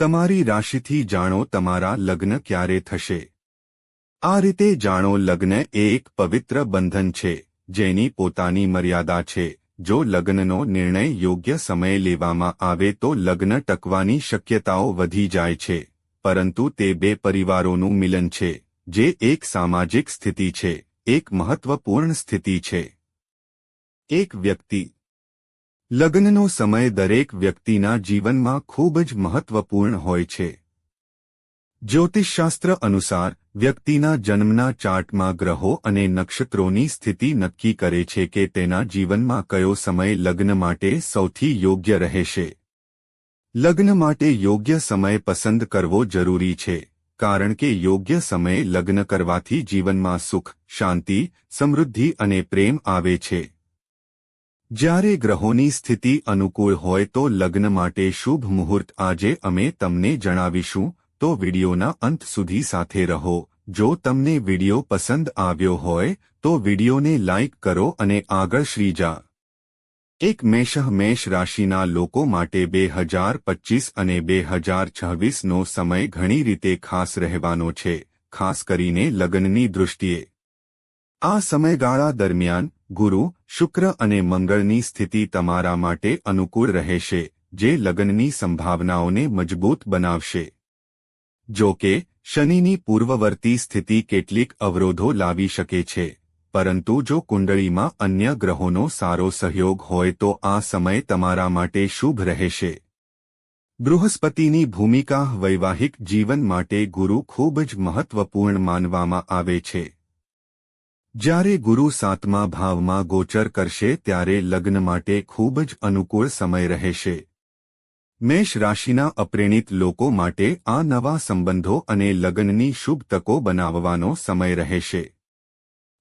તમારી રાશિથી જાણો તમારા લગ્ન ક્યારે થશે. આ રીતે જાણો લગ્ન એ એક પવિત્ર બંધન છે, જેની પોતાની મર્યાદા છે. જો લગ્નનો નિર્ણય યોગ્ય સમયે લેવામાં આવે તો લગ્ન ટકવાની શક્યતાઓ વધી જાય છે, પરંતુ તે બે પરિવારોનું મિલન છે, જે એક સામાજિક સ્થિતિ છે, એક મહત્વપૂર્ણ સ્થિતિ છે. એક વ્યક્તિ લગ્નનો સમય દરેક વ્યક્તિના જીવનમાં ખૂબ જ મહત્વપૂર્ણ હોય છે. જ્યોતિષશાસ્ત્ર અનુસાર, વ્યક્તિના જન્મના ચાર્ટમાં ગ્રહો અને નક્ષત્રોની સ્થિતિ નક્કી કરે છે કે તેના જીવનમાં કયો સમય લગ્ન માટે સૌથી યોગ્ય રહેશે. લગ્ન માટે યોગ્ય સમય પસંદ કરવો જરૂરી છે, કારણ કે યોગ્ય સમયે લગ્ન કરવાથી જીવનમાં સુખ, શાંતિ, સમૃદ્ધિ અને પ્રેમ આવે છે. જ્યારે ગ્રહોની સ્થિતિ અનુકૂળ હોય તો લગ્ન માટે શુભ મુહૂર્ત આજે અમે તમને જણાવીશું, તો વિડિયોના અંત સુધી સાથે રહો. જો તમને વિડિયો પસંદ આવ્યો હોય, તો વિડિયોને લાઇક કરો અને આગળ શ્રીજા એક મેષ મેષ રાશિના લોકો માટે બે હજાર પચીસ અને બે હજાર છવ્વીસનો સમય ઘણી રીતે ખાસ રહેવાનો છે, ખાસ કરીને લગ્નની દૃષ્ટિએ. આ સમયગાળા દરમિયાન, ગુરુ, શુક્ર અને મંગળની સ્થિતિ તમારા માટે અનુકૂળ રહેશે, જે લગ્નની સંભાવનાઓને મજબૂત બનાવશે. જો કે, શનિની પૂર્વવર્તી સ્થિતિ કેટલીક અવરોધો લાવી શકે છે, પરંતુ જો કુંડળીમાં અન્ય ગ્રહોનો સારો સહયોગ હોય તો આ સમય તમારા માટે શુભ રહેશે. બૃહસ્પતિની ભૂમિકા વૈવાહિક જીવન માટે ગુરુ ખૂબ જ મહત્વપૂર્ણ માનવામાં આવે છે. જ્યારે ગુરુ સાતમા ભાવમાં ગોચર કરશે ત્યારે લગ્ન માટે ખૂબ જ અનુકૂળ સમય રહેશે. મેષ રાશિના અપ્રેણિત લોકો માટે આ નવા સંબંધો અને લગ્નની શુભ તકો બનાવવાનો સમય રહેશે.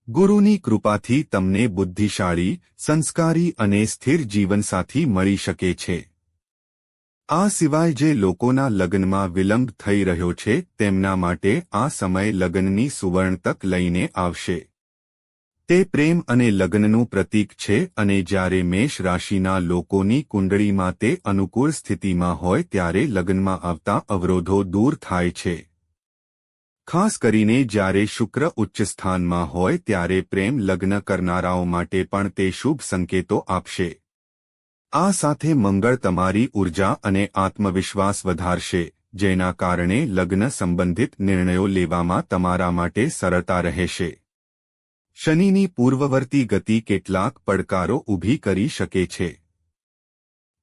ગુરુની કૃપાથી તમને બુદ્ધિશાળી, સંસ્કારી અને સ્થિર જીવનસાથી મળી શકે છે. આ સિવાય જે લોકોના લગ્નમાં વિલંબ થઈ રહ્યો છે તેમના માટે આ સમય લગ્નની સુવર્ણ તક લઈને આવશે. તે પ્રેમ અને લગ્નનું પ્રતીક છે અને જ્યારે મેષ રાશિના લોકોની કુંડળીમાં તે અનુકૂળ સ્થિતિમાં હોય ત્યારે લગ્નમાં આવતા અવરોધો દૂર થાય છે. ખાસ કરીને જ્યારે શુક્ર ઉચ્ચ સ્થાનમાં હોય ત્યારે પ્રેમ લગ્ન કરનારાઓ માટે પણ તે શુભ સંકેતો આપશે. આ સાથે મંગળ તમારી ઊર્જા અને આત્મવિશ્વાસ વધારશે, જેના કારણે લગ્ન સંબંધિત નિર્ણયો લેવામાં તમારા માટે સરળતા રહેશે. શનિની પૂર્વવર્તી ગતિ કેટલાક પડકારો ઊભી કરી શકે છે.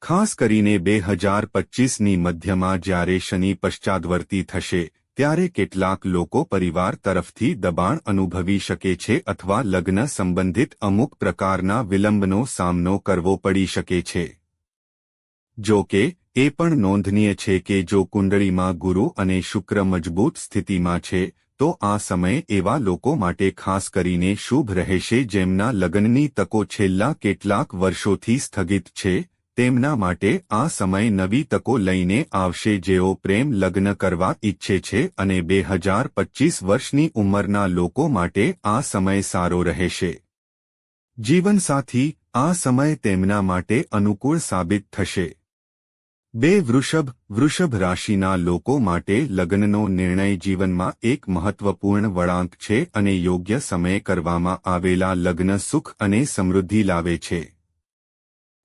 ખાસ કરીને બે હજાર પચ્ચીસની મધ્યમાં જ્યારે શનિ પશ્ચાદવર્તી થશે, ત્યારે કેટલાક લોકો પરિવાર તરફથી દબાણ અનુભવી શકે છે અથવા લગ્ન સંબંધિત અમુક પ્રકારના વિલંબનો સામનો કરવો પડી શકે છે. જો કે, એ પણ નોંધનીય છે કે જો કુંડળીમાં ગુરુ અને શુક્ર મજબૂત સ્થિતિમાં છે તો આ સમય એવા લોકો માટે ખાસ કરીને શુભ રહેશે જેમના લગ્નની તકો છેલ્લા કેટલાક વર્ષોથી સ્થગિત છે, તેમના માટે આ સમય નવી તકો લઈને આવશે જેઓ પ્રેમ લગ્ન કરવા ઈચ્છે છે અને બે હજાર પચીસ વર્ષની ઉંમરના લોકો માટે આ સમય સારો રહેશે. જીવનસાથી, આ સમય તેમના માટે અનુકૂળ સાબિત થશે. બે વૃષભ વૃષભ રાશિના લોકો માટે લગ્નનો નિર્ણય જીવનમાં એક મહત્વપૂર્ણ વળાંક છે અને યોગ્ય સમયે કરવામાં આવેલા લગ્ન સુખ અને સમૃદ્ધિ લાવે છે.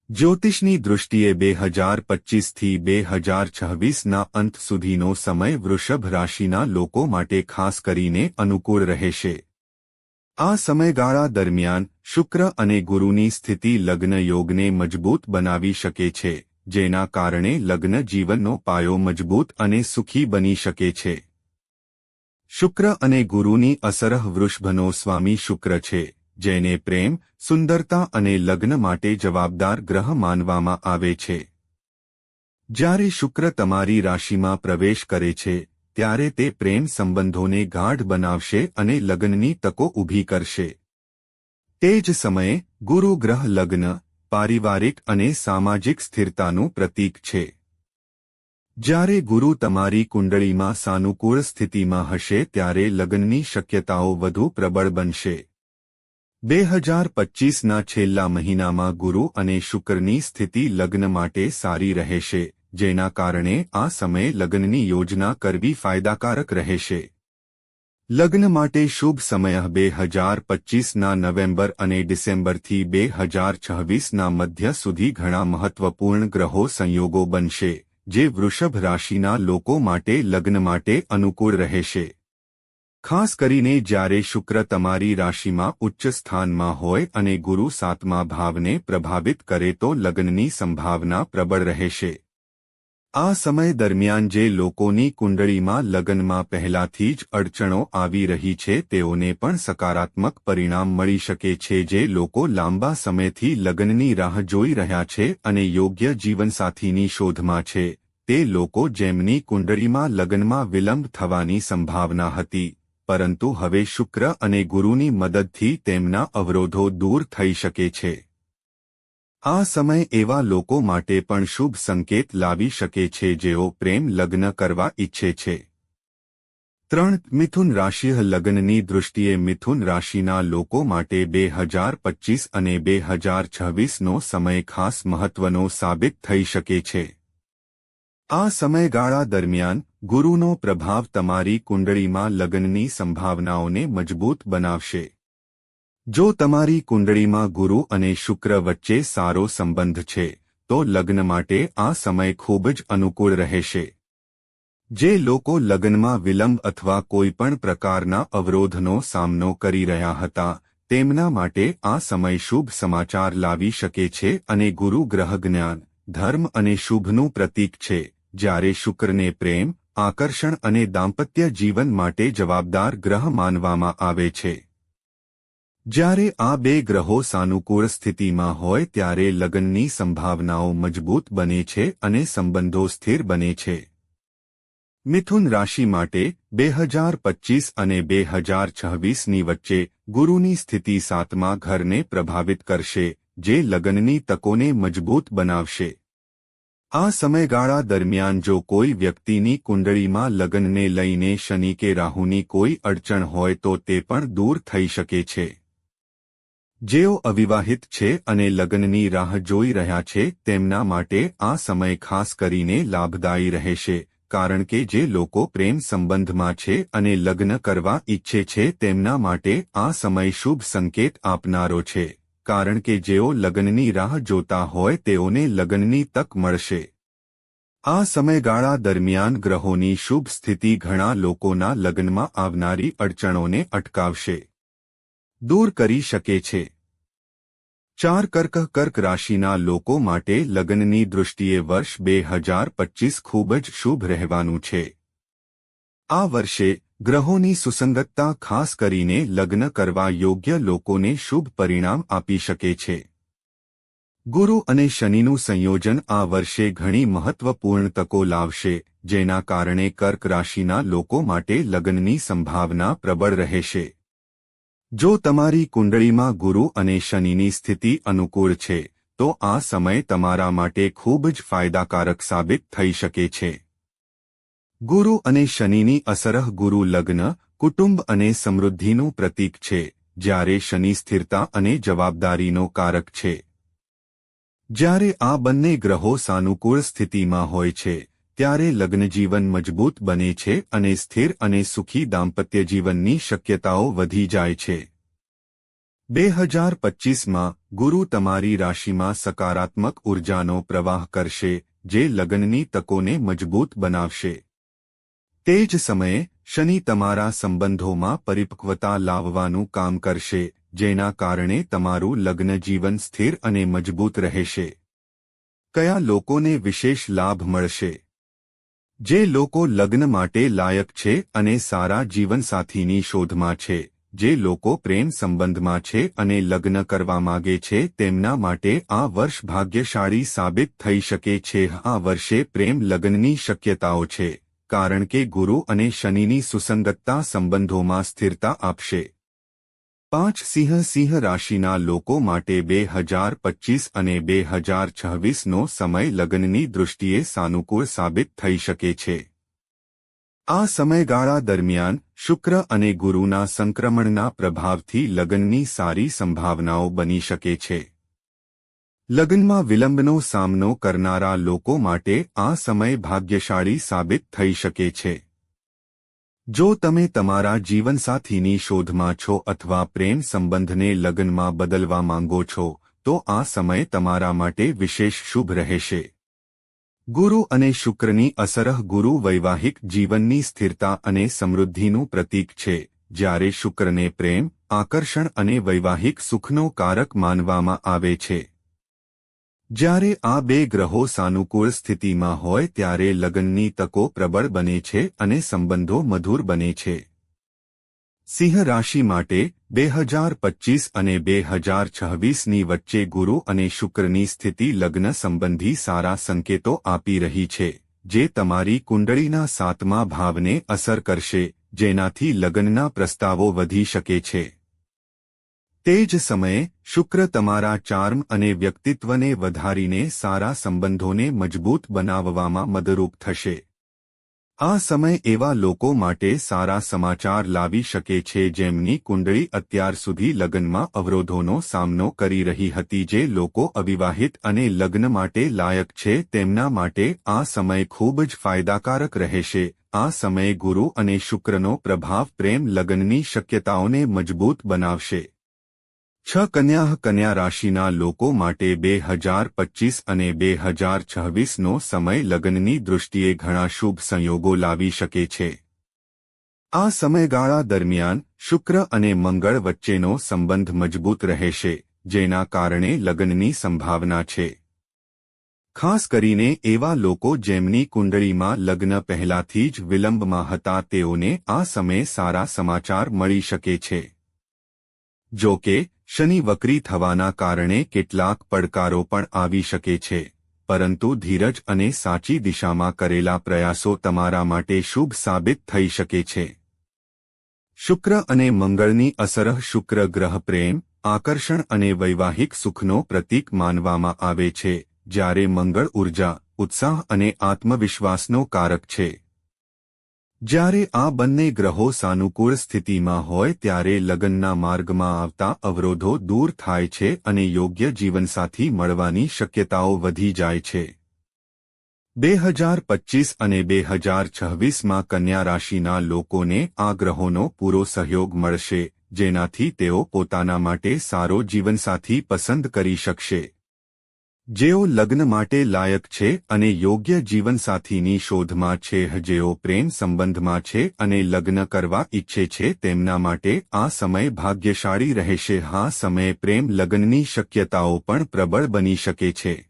જ્યોતિષની દૃષ્ટિએ બે હજાર પચ્ચીસથી બે હજાર છવ્વીસના અંત સુધીનો સમય વૃષભ રાશિના લોકો માટે ખાસ કરીને અનુકૂળ રહેશે. આ સમયગાળા દરમિયાન શુક્ર અને ગુરુની સ્થિતિ લગ્ન યોગને મજબૂત બનાવી શકે છે. જેના કારણે લગ્ન જીવનનો પાયો મજબૂત અને સુખી બની શકે છે. શુક્ર અને ગુરુની અસરહ વૃષભનો સ્વામી શુક્ર છે, જેને પ્રેમ, સુંદરતા અને લગ્ન માટે જવાબદાર ગ્રહ માનવામાં આવે છે. જ્યારે શુક્ર તમારી રાશિમાં પ્રવેશ કરે છે, ત્યારે તે પ્રેમ સંબંધોને ગાઢ બનાવશે અને લગ્નની તકો ઊભી કરશે. તે જ સમયે ગુરુ ગ્રહ લગ્ન પારિવારિક અને સામાજિક સ્થિરતાનું પ્રતીક છે. જ્યારે ગુરુ તમારી કુંડળીમાં સાનુકૂળ સ્થિતિમાં હશે ત્યારે લગ્નની શક્યતાઓ વધુ પ્રબળ બનશે. બે હજાર પચ્ચીસના છેલ્લા મહિનામાં ગુરુ અને શુક્રની સ્થિતિ લગ્ન માટે સારી રહેશે, જેના કારણે આ સમયે લગ્નની યોજના કરવી ફાયદાકારક રહેશે. લગ્ન માટે શુભ સમય બે હજાર પચીસના નવેમ્બર અને ડિસેમ્બરથી બે હજાર છવ્વીસના મધ્ય સુધી ઘણા મહત્વપૂર્ણ ગ્રહો સંયોગો બનશે, જે વૃષભ રાશિના લોકો માટે લગ્ન માટે અનુકૂળ રહેશે. ખાસ કરીને જ્યારે શુક્ર તમારી રાશિમાં ઉચ્ચ સ્થાનમાં હોય અને ગુરુ સાતમા ભાવને પ્રભાવિત કરે તો લગ્નની સંભાવના પ્રબળ રહેશે. આ સમય દરમિયાન જે લોકોની કુંડળીમાં લગ્નમાં પહેલાથી જ અડચણો આવી રહી છે, તેઓને પણ સકારાત્મક પરિણામ મળી શકે છે જે લોકો લાંબા સમયથી લગ્નની રાહ જોઈ રહ્યા છે અને યોગ્ય જીવનસાથીની શોધમાં છે. તે લોકો જેમની કુંડળીમાં લગ્નમાં વિલંબ થવાની સંભાવના હતી, પરંતુ હવે શુક્ર અને ગુરુની મદદથી તેમના અવરોધો દૂર થઈ શકે છે. આ સમય એવા લોકો માટે પણ શુભ સંકેત લાવી શકે છે જેઓ પ્રેમ લગ્ન કરવા ઈચ્છે છે. ત્રણ મિથુન રાશિ લગ્નની દૃષ્ટિએ મિથુન રાશિના લોકો માટે બે હજાર પચીસ અને બે હજાર છવ્વીસનો સમય ખાસ મહત્વનો સાબિત થઈ શકે છે. આ સમયગાળા દરમિયાન ગુરુનો પ્રભાવ તમારી કુંડળીમાં લગ્નની સંભાવનાઓને મજબૂત બનાવશે. જો તમારી કુંડળીમાં ગુરુ અને શુક્ર વચ્ચે સારો સંબંધ છે, તો લગ્ન માટે આ સમય ખૂબ જ અનુકૂળ રહેશે. જે લોકો લગ્નમાં વિલંબ અથવા કોઈપણ પ્રકારના અવરોધનો સામનો કરી રહ્યા હતા, તેમના માટે આ સમય શુભ સમાચાર લાવી શકે છે અને ગુરુ ગ્રહ જ્ઞાન, ધર્મ અને શુભનું પ્રતીક છે, જ્યારે શુક્રને પ્રેમ, આકર્ષણ અને દાંપત્ય જીવન માટે જવાબદાર ગ્રહ માનવામાં આવે છે. જ્યારે આ બે ગ્રહો સાનુકૂળ સ્થિતિમાં હોય ત્યારે લગ્નની સંભાવનાઓ મજબૂત બને છે અને સંબંધો સ્થિર બને છે. મિથુન રાશિ માટે બે હજાર પચીસ અને બે હજાર છવ્વીસની વચ્ચે ગુરુની સ્થિતિ સાતમા ઘરને પ્રભાવિત કરશે, જે લગ્નની તકોને મજબૂત બનાવશે. આ સમયગાળા દરમિયાન જો કોઈ વ્યક્તિની કુંડળીમાં લગ્નને લઈને શનિ કે રાહુની કોઈ અડચણ હોય તો તે પણ દૂર થઈ શકે છે. જેઓ અવિવાહિત છે અને લગ્નની રાહ જોઈ રહ્યા છે, તેમના માટે આ સમય ખાસ કરીને લાભદાયી રહેશે, કારણ કે જે લોકો પ્રેમ સંબંધમાં છે અને લગ્ન કરવા ઈચ્છે છે, તેમના માટે આ સમય શુભ સંકેત આપનારો છે, કારણ કે જેઓ લગ્નની રાહ જોતા હોય તેઓને લગ્નની તક મળશે. આ સમયગાળા દરમિયાન ગ્રહોની શુભ સ્થિતિ ઘણા લોકોના લગ્નમાં આવનારી અડચણોને અટકાવશે. દૂર કરી શકે છે. ચાર કર્ક કર્ક રાશિના લોકો માટે લગ્નની દૃષ્ટિએ વર્ષ બે હજાર પચીસ ખૂબ જ શુભ રહેવાનું છે. આ વર્ષે ગ્રહોની સુસંગતતા ખાસ કરીને લગ્ન કરવા યોગ્ય લોકોને શુભ પરિણામ આપી શકે છે. ગુરુ અને શનિનું સંયોજન આ વર્ષે ઘણી મહત્વપૂર્ણ તકો લાવશે, જેના કારણે કર્ક રાશિના લોકો માટે લગ્નની સંભાવના પ્રબળ રહેશે. જો તમારી કુંડળીમાં ગુરુ અને શનિની સ્થિતિ અનુકૂળ છે, તો આ સમય તમારા માટે ખૂબ જ ફાયદાકારક સાબિત થઈ શકે છે. ગુરુ અને શનિની અસરહ ગુરુ લગ્ન, કુટુંબ અને સમૃદ્ધિનું પ્રતીક છે, જ્યારે શનિ સ્થિરતા અને જવાબદારીનો કારક છે. જ્યારે આ બંને ગ્રહો સાનુકૂળ સ્થિતિમાં હોય છે ત્યારે લગ્નજીવન મજબૂત બને છે અને સ્થિર અને સુખી દાંપત્ય જીવનની શક્યતાઓ વધી જાય છે. બે હજાર પચીસમાં ગુરુ તમારી રાશિમાં સકારાત્મક ઉર્જાનો પ્રવાહ કરશે, જે લગ્નની તકોને મજબૂત બનાવશે. તે જ સમયે શનિ તમારા સંબંધોમાં પરિપક્વતા લાવવાનું કામ કરશે, જેના કારણે તમારું લગ્ન જીવન સ્થિર અને મજબૂત રહેશે. કયા લોકોને વિશેષ લાભ મળશે? જે લોકો લગ્ન માટે લાયક છે અને સારા જીવનસાથીની શોધમાં છે, જે લોકો પ્રેમ સંબંધમાં છે અને લગ્ન કરવા માગે છે, તેમના માટે આ વર્ષ ભાગ્યશાળી સાબિત થઈ શકે છે. આ વર્ષે પ્રેમ લગ્નની શક્યતાઓ છે, કારણ કે ગુરુ અને શનિની સુસંગતતા સંબંધોમાં સ્થિરતા આપશે. પાંચ સિંહ સિંહ રાશિના લોકો માટે બે હજાર પચીસ અને બે હજાર છવ્વીસનો સમય લગ્નની દૃષ્ટિએ સાનુકૂળ સાબિત થઈ શકે છે. આ સમયગાળા દરમિયાન શુક્ર અને ગુરુના સંક્રમણના પ્રભાવથી લગ્નની સારી સંભાવનાઓ બની શકે છે. લગ્નમાં વિલંબનો સામનો કરનારા લોકો માટે આ સમય ભાગ્યશાળી સાબિત થઈ શકે છે. જો તમે તમારા જીવનસાથીની શોધમાં છો અથવા પ્રેમ સંબંધને લગ્નમાં બદલવા માંગો છો, તો આ સમય તમારા માટે વિશેષ શુભ રહેશે. ગુરુ અને શુક્રની અસરહ ગુરુ વૈવાહિક જીવનની સ્થિરતા અને સમૃદ્ધિનું પ્રતીક છે, જ્યારે શુક્રને પ્રેમ, આકર્ષણ અને વૈવાહિક સુખનો કારક માનવામાં આવે છે. જ્યારે આ બે ગ્રહો સાનુકૂળ સ્થિતિમાં હોય ત્યારે લગ્નની તકો પ્રબળ બને છે અને સંબંધો મધુર બને છે. સિંહ રાશિ માટે બે હજાર પચીસ અને બે હજાર છવ્વીસની વચ્ચે ગુરુ અને શુક્રની સ્થિતિ લગ્ન સંબંધી સારા સંકેતો આપી રહી છે, જે તમારી કુંડળીના સાતમા ભાવને અસર કરશે, જેનાથી લગ્નના પ્રસ્તાવો વધી શકે છે. તે જ સમયે, શુક્ર તમારા ચાર્મ અને વ્યક્તિત્વને વધારીને સારા સંબંધોને મજબૂત બનાવવામાં મદદરૂપ થશે. આ સમય એવા લોકો માટે સારા સમાચાર લાવી શકે છે જેમની કુંડળી અત્યાર સુધી લગ્નમાં અવરોધોનો સામનો કરી રહી હતી જે લોકો અવિવાહિત અને લગ્ન માટે લાયક છે તેમના માટે આ સમય ખૂબ જ ફાયદાકારક રહેશે. આ સમયે ગુરુ અને શુક્રનો પ્રભાવ પ્રેમ લગ્નની શક્યતાઓને મજબૂત બનાવશે. છ કન્યા કન્યા રાશિના લોકો માટે બે હજાર પચીસ અને બે હજાર છવ્વીસનો સમય લગ્નની દૃષ્ટિએ ઘણા શુભ સંયોગો લાવી શકે છે. આ સમયગાળા દરમિયાન શુક્ર અને મંગળ વચ્ચેનો સંબંધ મજબૂત રહેશે, જેના કારણે લગ્નની સંભાવના છે. ખાસ કરીને એવા લોકો જેમની કુંડળીમાં લગ્ન પહેલાથી જ વિલંબમાં હતા તેઓને આ સમયે સારા સમાચાર મળી શકે છે. જો કે શનિ વક્રી થવાના કારણે કેટલાક પડકારો પણ આવી શકે છે, પરંતુ ધીરજ અને સાચી દિશામાં કરેલા પ્રયાસો તમારા માટે શુભ સાબિત થઈ શકે છે. શુક્ર અને મંગળની અસર શુક્ર ગ્રહ પ્રેમ, આકર્ષણ અને વૈવાહિક સુખનો પ્રતીક માનવામાં આવે છે, જ્યારે મંગળ ઊર્જા, ઉત્સાહ અને આત્મવિશ્વાસનો કારક છે. જ્યારે આ બંને ગ્રહો સાનુકૂળ સ્થિતિમાં હોય ત્યારે લગ્નના માર્ગમાં આવતા અવરોધો દૂર થાય છે અને યોગ્ય જીવનસાથી મળવાની શક્યતાઓ વધી જાય છે. બે હજાર પચીસ અને બે હજાર છવ્વીસમાં કન્યા રાશિના લોકોને આ ગ્રહોનો પૂરો સહયોગ મળશે, જેનાથી તેઓ પોતાના માટે સારો જીવનસાથી પસંદ કરી શકશે. જેઓ લગ્ન માટે લાયક છે અને યોગ્ય જીવનસાથીની શોધમાં છે, જેઓ પ્રેમ સંબંધમાં છે અને લગ્ન કરવા ઈચ્છે છે, તેમના માટે આ સમય ભાગ્યશાળી રહેશે. હા, સમય પ્રેમ લગ્નની શક્યતાઓ પણ પ્રબળ બની શકે છે.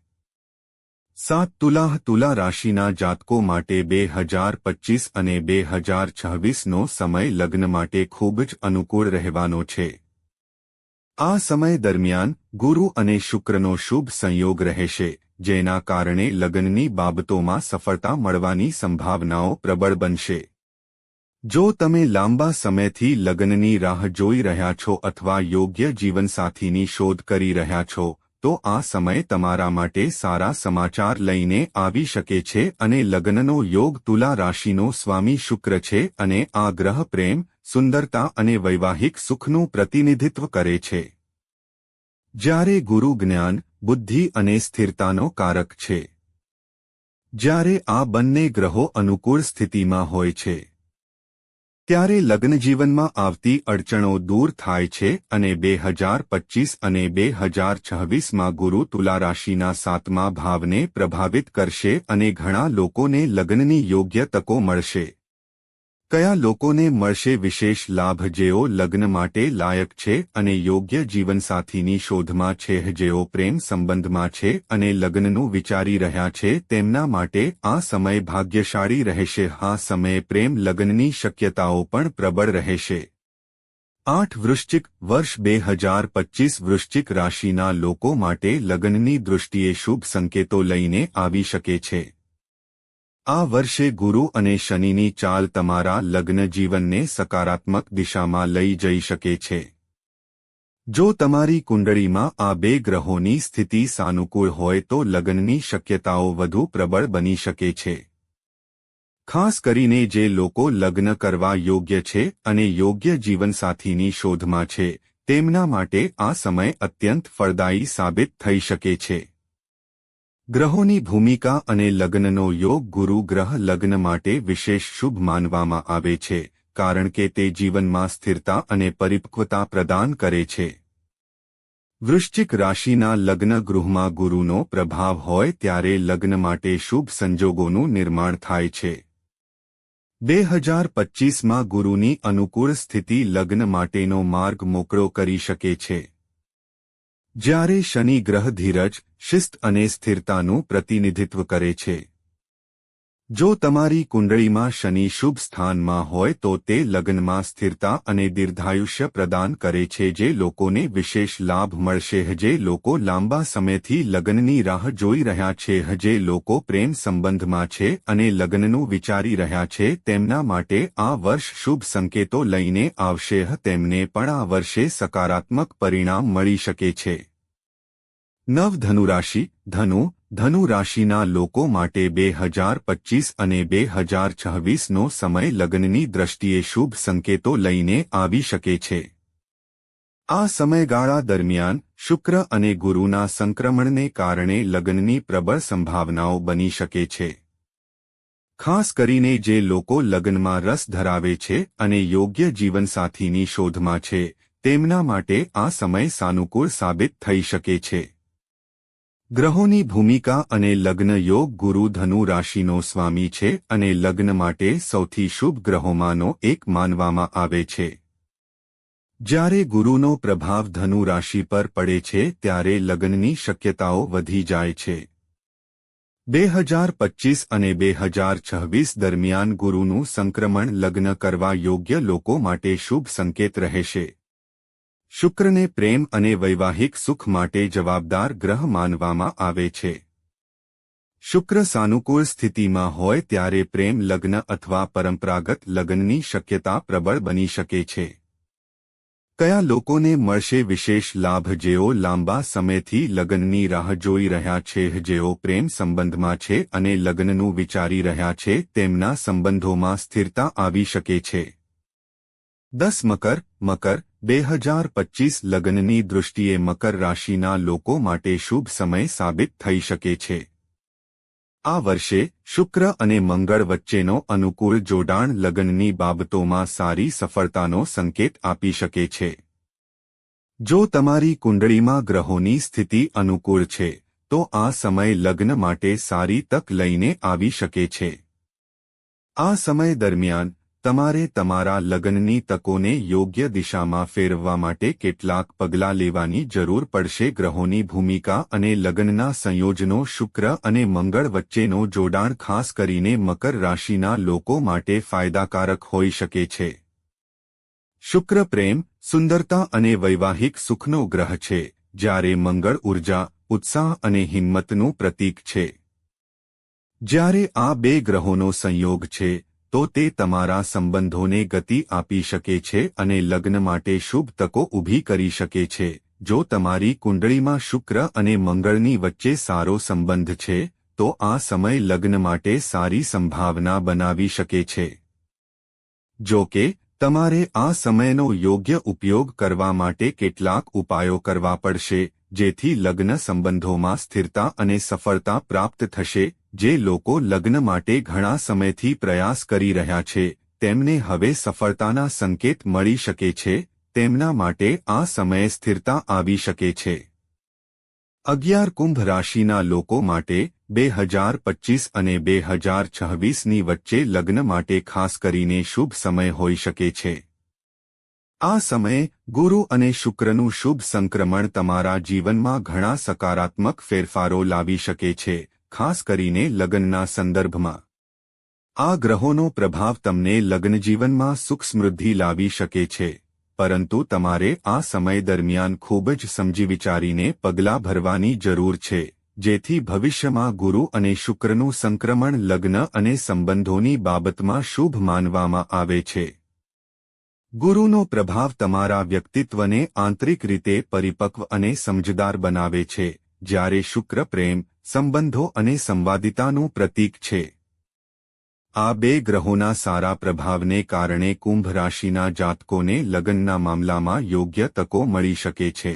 સાત તુલાહ તુલા રાશિના જાતકો માટે બે હજાર પચીસ અને બે હજાર છવ્વીસનો સમય લગ્ન માટે ખૂબ જ અનુકૂળ રહેવાનો છે. આ સમય દરમિયાન ગુરુ અને શુક્રનો શુભ સંયોગ રહેશે, જેના કારણે લગ્નની બાબતોમાં સફળતા મળવાની સંભાવનાઓ પ્રબળ બનશે. જો તમે લાંબા સમયથી લગ્નની રાહ જોઈ રહ્યા છો અથવા યોગ્ય જીવનસાથીની શોધ કરી રહ્યા છો, તો આ સમય તમારા માટે સારા સમાચાર લઈને આવી શકે છે અને લગ્નનો યોગ તુલા રાશિનો સ્વામી શુક્ર છે અને આ ગ્રહ પ્રેમ સુંદરતા અને વૈવાહિક સુખનું પ્રતિનિધિત્વ કરે છે. જ્યારે ગુરુ જ્ઞાન, બુદ્ધિ અને સ્થિરતાનો કારક છે. જ્યારે આ બંને ગ્રહો અનુકૂળ સ્થિતિમાં હોય છે. ત્યારે લગ્નજીવનમાં આવતી અડચણો દૂર થાય છે અને બે હજાર પચીસ અને બે હજાર છવ્વીસમાં ગુરુ તુલા રાશિના સાતમા ભાવને પ્રભાવિત કરશે અને ઘણા લોકોને લગ્નની યોગ્ય તકો મળશે. કયા લોકોને મળશે વિશેષ લાભ જેઓ લગ્ન માટે લાયક છે અને યોગ્ય જીવનસાથીની શોધમાં છે, જેઓ પ્રેમ સંબંધમાં છે અને લગ્નનું વિચારી રહ્યા છે, તેમના માટે આ સમય ભાગ્યશાળી રહેશે. આ સમયે પ્રેમ લગ્નની શક્યતાઓ પણ પ્રબળ રહેશે. આઠ વૃશ્ચિક વર્ષ બે હજાર પચીસ વૃશ્ચિક રાશિના લોકો માટે લગ્નની દૃષ્ટિએ શુભ સંકેતો લઈને આવી શકે છે. આ વર્ષે ગુરુ અને શનિની ચાલ તમારા લગ્ન જીવનને સકારાત્મક દિશામાં લઈ જઈ શકે છે. જો તમારી કુંડળીમાં આ બે ગ્રહોની સ્થિતિ સાનુકૂળ હોય તો લગ્નની શક્યતાઓ વધુ પ્રબળ બની શકે છે. ખાસ કરીને જે લોકો લગ્ન કરવા યોગ્ય છે અને યોગ્ય જીવનસાથીની શોધમાં છે, તેમના માટે આ સમય અત્યંત ફળદાયી સાબિત થઈ શકે છે. ગ્રહોની ભૂમિકા અને લગ્નનો યોગ ગુરુ ગ્રહ લગ્ન માટે વિશેષ શુભ માનવામાં આવે છે, કારણ કે તે જીવનમાં સ્થિરતા અને પરિપક્વતા પ્રદાન કરે છે. વૃશ્ચિક રાશિના લગ્ન ગૃહમાં ગુરુનો પ્રભાવ હોય ત્યારે લગ્ન માટે શુભ સંજોગોનું નિર્માણ થાય છે. બે હજાર પચ્ચીસમાં ગુરુની અનુકૂળ સ્થિતિ લગ્ન માટેનો માર્ગ મોકળો કરી શકે છે. જ્યારે શનિ ગ્રહ ધીરજ, શિસ્ત અને સ્થિરતાનું પ્રતિનિધિત્વ કરે છે. જો તમારી કુંડળીમાં શનિ શુભ સ્થાનમાં હોય તો તે લગ્નમાં સ્થિરતા અને દીર્ઘાયુષ્ય પ્રદાન કરે છે જે લોકોને વિશેષ લાભ મળશે. હજે લોકો લાંબા સમયથી લગ્નની રાહ જોઈ રહ્યા છે હજે લોકો પ્રેમ સંબંધમાં છે અને લગ્નનું વિચારી રહ્યા છે, તેમના માટે આ વર્ષ શુભ સંકેતો લઈને આવશે. તેમને પણ આ વર્ષે સકારાત્મક પરિણામ મળી શકે છે. નવ ધનુરાશિ ધનુ ધનુ રાશિના લોકો માટે બે હજાર પચ્ચીસ અને બે હજાર છવ્વીસનો સમય લગ્નની દ્રષ્ટિએ શુભ સંકેતો લઈને આવી શકે છે. આ સમયગાળા દરમિયાન શુક્ર અને ગુરુના સંક્રમણને કારણે લગ્નની પ્રબળ સંભાવનાઓ બની શકે છે. ખાસ કરીને જે લોકો લગ્નમાં રસ ધરાવે છે અને યોગ્ય જીવનસાથીની શોધમાં છે, તેમના માટે આ સમય સાનુકૂળ સાબિત થઈ શકે છે. ગ્રહોની ભૂમિકા અને લગ્ન યોગ ગુરુ ધનુ રાશિનો સ્વામી છે અને લગ્ન માટે સૌથી શુભ ગ્રહોમાંનો એક માનવામાં આવે છે. જ્યારે ગુરુનો પ્રભાવ ધનુ રાશિ પર પડે છે ત્યારે લગ્નની શક્યતાઓ વધી જાય છે. બે હજાર પચ્ચીસ અને બે હજાર છવ્વીસ દરમિયાન ગુરુનું સંક્રમણ લગ્ન કરવા યોગ્ય લોકો માટે શુભ સંકેત રહેશે. શુક્રને પ્રેમ અને વૈવાહિક સુખ માટે જવાબદાર ગ્રહ માનવામાં આવે છે. શુક્ર સાનુકૂળ સ્થિતિમાં હોય ત્યારે પ્રેમ લગ્ન અથવા પરંપરાગત લગ્નની શક્યતા પ્રબળ બની શકે છે. કયા લોકોને મળશે વિશેષ લાભ જેઓ લાંબા સમયથી લગ્નની રાહ જોઈ રહ્યા છે, જેઓ પ્રેમ સંબંધમાં છે અને લગ્નનું વિચારી રહ્યા છે, તેમના સંબંધોમાં સ્થિરતા આવી શકે છે. દસ મકર મકર બે હજાર પચ્ચીસ લગ્નની દૃષ્ટિએ મકર રાશિના લોકો માટે શુભ સમય સાબિત થઈ શકે છે. આ વર્ષે શુક્ર અને મંગળ વચ્ચેનો અનુકૂળ જોડાણ લગ્નની બાબતોમાં સારી સફળતાનો સંકેત આપી શકે છે. જો તમારી કુંડળીમાં ગ્રહોની સ્થિતિ અનુકૂળ છે, તો આ સમય લગ્ન માટે સારી તક લઈને આવી શકે છે. આ સમય દરમિયાન તમારે તમારા લગ્નની તકોને યોગ્ય દિશામાં ફેરવવા માટે કેટલાક પગલાં લેવાની જરૂર પડશે. ગ્રહોની ભૂમિકા અને લગ્નના સંયોજનો શુક્ર અને મંગળ વચ્ચેનો જોડાણ ખાસ કરીને મકર રાશિના લોકો માટે ફાયદાકારક હોઈ શકે છે. શુક્ર પ્રેમ, સુંદરતા અને વૈવાહિક સુખનો ગ્રહ છે, જ્યારે મંગળ ઊર્જા, ઉત્સાહ અને હિંમતનું પ્રતીક છે. જ્યારે આ બે ગ્રહોનો સંયોગ છે તો તે તમારા સંબંધોને ગતિ આપી શકે છે અને લગ્ન માટે શુભ તકો ઊભી કરી શકે છે. જો તમારી કુંડળીમાં શુક્ર અને મંગળની વચ્ચે સારો સંબંધ છે, તો આ સમય લગ્ન માટે સારી સંભાવના બનાવી શકે છે. જો કે, તમારે આ સમયનો યોગ્ય ઉપયોગ કરવા માટે કેટલાક ઉપાયો કરવા પડશે. જેથી લગ્ન સંબંધોમાં સ્થિરતા અને સફળતા પ્રાપ્ત થશે. જે લોકો લગ્ન માટે ઘણા સમયથી પ્રયાસ કરી રહ્યા છે, તેમને હવે સફળતાના સંકેત મળી શકે છે, તેમના માટે આ સમયે સ્થિરતા આવી શકે છે. અગિયાર કુંભ રાશિના લોકો માટે બે હજાર પચ્ચીસ અને બે હજાર છવ્વીસની વચ્ચે લગ્ન માટે ખાસ કરીને શુભ સમય હોઈ શકે છે. આ સમયે ગુરુ અને શુક્રનું શુભ સંક્રમણ તમારા જીવનમાં ઘણા સકારાત્મક ફેરફારો લાવી શકે છે, ખાસ કરીને લગ્નના સંદર્ભમાં. આ ગ્રહોનો પ્રભાવ તમને લગ્નજીવનમાં સુખ સમૃદ્ધિ લાવી શકે છે, પરંતુ તમારે આ સમય દરમિયાન ખૂબ જ સમજી વિચારીને પગલાં ભરવાની જરૂર છે, જેથી ભવિષ્યમાં ગુરુ અને શુક્રનું સંક્રમણ લગ્ન અને સંબંધોની બાબતમાં શુભ માનવામાં આવે છે. ગુરુનો પ્રભાવ તમારા વ્યક્તિત્વને આંતરિક રીતે પરિપક્વ અને સમજદાર બનાવે છે, જ્યારે શુક્ર પ્રેમ, સંબંધો અને સંવાદિતાનું પ્રતીક છે. આ બે ગ્રહોના સારા પ્રભાવને કારણે કુંભ રાશિના જાતકોને લગ્નના મામલામાં યોગ્ય તકો મળી શકે છે.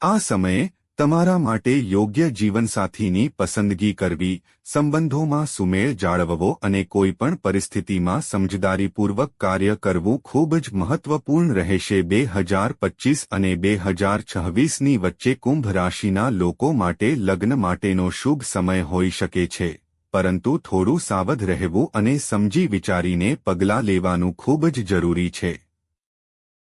આ સમયે તમારા માટે યોગ્ય જીવનસાથીની પસંદગી કરવી, સંબંધોમાં સુમેળ જાળવવો અને કોઈપણ પરિસ્થિતિમાં સમજદારીપૂર્વક કાર્ય કરવું ખૂબ જ મહત્વપૂર્ણ રહેશે. બે હજાર પચીસ અને બે હજાર છવ્વીસની વચ્ચે કુંભ રાશિના લોકો માટે લગ્ન માટેનો શુભ સમય હોઈ શકે છે, પરંતુ થોડું સાવધ રહેવું અને સમજી વિચારીને પગલાં લેવાનું ખૂબ જ જરૂરી છે.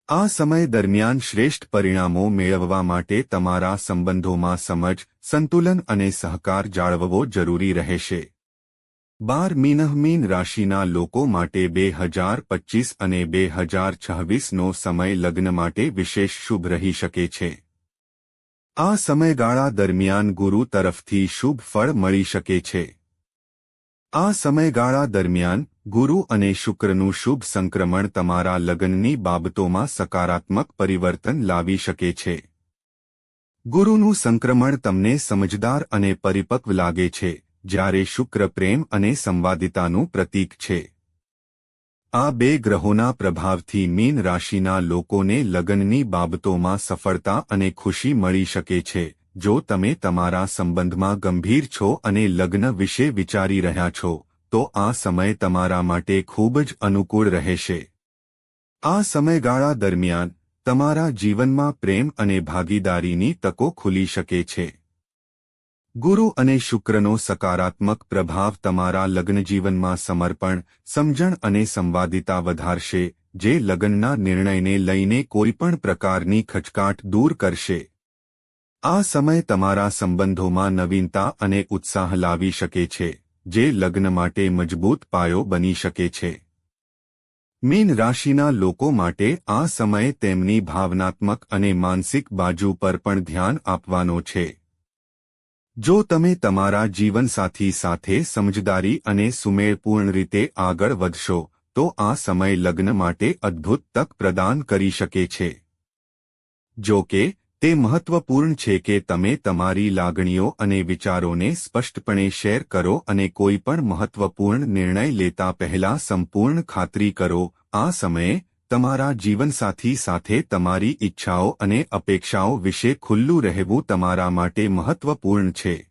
આ સમય દરમિયાન શ્રેષ્ઠ પરિણામો મેળવવા માટે તમારા સંબંધોમાં સમજ, સંતુલન અને સહકાર જાળવવો જરૂરી રહેશે. બાર મીનહમીન રાશિના લોકો માટે બે હજાર પચીસ અને બે હજાર છવ્વીસનો સમય લગ્ન માટે વિશેષ શુભ રહી શકે છે. આ સમયગાળા દરમિયાન ગુરુ તરફથી શુભ ફળ મળી શકે છે. આ સમયગાળા દરમિયાન ગુરુ અને શુક્રનું શુભ સંક્રમણ તમારા લગ્નની બાબતોમાં સકારાત્મક પરિવર્તન લાવી શકે છે. ગુરુનું સંક્રમણ તમને સમજદાર અને પરિપક્વ લાગે છે, જ્યારે શુક્ર પ્રેમ અને સંવાદિતાનું પ્રતીક છે. આ બે ગ્રહોના પ્રભાવથી મીન રાશિના લોકોને લગ્નની બાબતોમાં સફળતા અને ખુશી મળી શકે છે. જો તમે તમારા સંબંધમાં ગંભીર છો અને લગ્ન વિશે વિચારી રહ્યા છો, તો આ સમય તમારા માટે ખૂબ જ અનુકૂળ રહેશે. આ સમયગાળા દરમિયાન, તમારા જીવનમાં પ્રેમ અને ભાગીદારીની તકો ખુલી શકે છે. ગુરુ અને શુક્રનો સકારાત્મક પ્રભાવ તમારા લગ્નજીવનમાં સમર્પણ, સમજણ અને સંવાદિતા વધારશે, જે લગ્નના નિર્ણયને લઈને કોઈપણ પ્રકારની ખચકાટ દૂર કરશે. આ સમય તમારા સંબંધોમાં નવીનતા અને ઉત્સાહ લાવી શકે છે, જે લગ્ન માટે મજબૂત પાયો બની શકે છે. મીન રાશિના લોકો માટે આ સમય તેમની ભાવનાત્મક અને માનસિક બાજુ પર પણ ધ્યાન આપવાનો છે. જો તમે તમારા જીવનસાથી સાથે સમજદારી અને સુમેળપૂર્ણ રીતે આગળ વધશો, તો આ સમય લગ્ન માટે અદ્ભુત તક પ્રદાન કરી શકે છે. જો કે તે મહત્વપૂર્ણ છે કે તમે તમારી લાગણીઓ અને વિચારોને સ્પષ્ટપણે શેર કરો અને કોઈપણ મહત્વપૂર્ણ નિર્ણય લેતા પહેલા સંપૂર્ણ ખાતરી કરો. આ સમયે, તમારા જીવનસાથી સાથે તમારી ઇચ્છાઓ અને અપેક્ષાઓ વિશે ખુલ્લું રહેવું તમારા માટે મહત્વપૂર્ણ છે.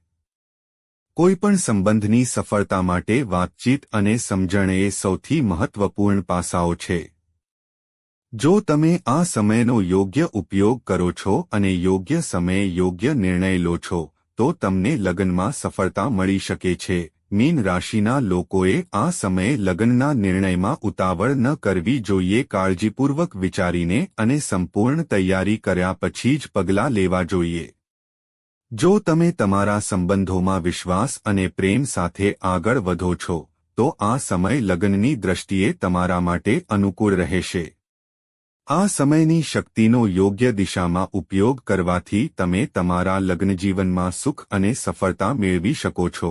કોઈપણ સંબંધની સફળતા માટે વાતચીત અને સમજણ એ સૌથી મહત્વપૂર્ણ પાસાઓ છે. જો તમે આ સમયનો યોગ્ય ઉપયોગ કરો છો અને યોગ્ય સમયે યોગ્ય નિર્ણય લો છો, તો તમને લગ્નમાં સફળતા મળી શકે છે. મીન રાશિના લોકોએ આ સમયે લગ્નના નિર્ણયમાં ઉતાવળ ન કરવી જોઈએ. કાળજીપૂર્વક વિચારીને અને સંપૂર્ણ તૈયારી કર્યા પછી જ પગલાં લેવા જોઈએ. જો તમે તમારા સંબંધોમાં વિશ્વાસ અને પ્રેમ સાથે આગળ વધો છો, તો આ સમય લગ્નની દ્રષ્ટિએ તમારા માટે અનુકૂળ રહેશે. આ સમયની શક્તિનો યોગ્ય દિશામાં ઉપયોગ કરવાથી તમે તમારા લગ્નજીવનમાં સુખ અને સફળતા મેળવી શકો છો.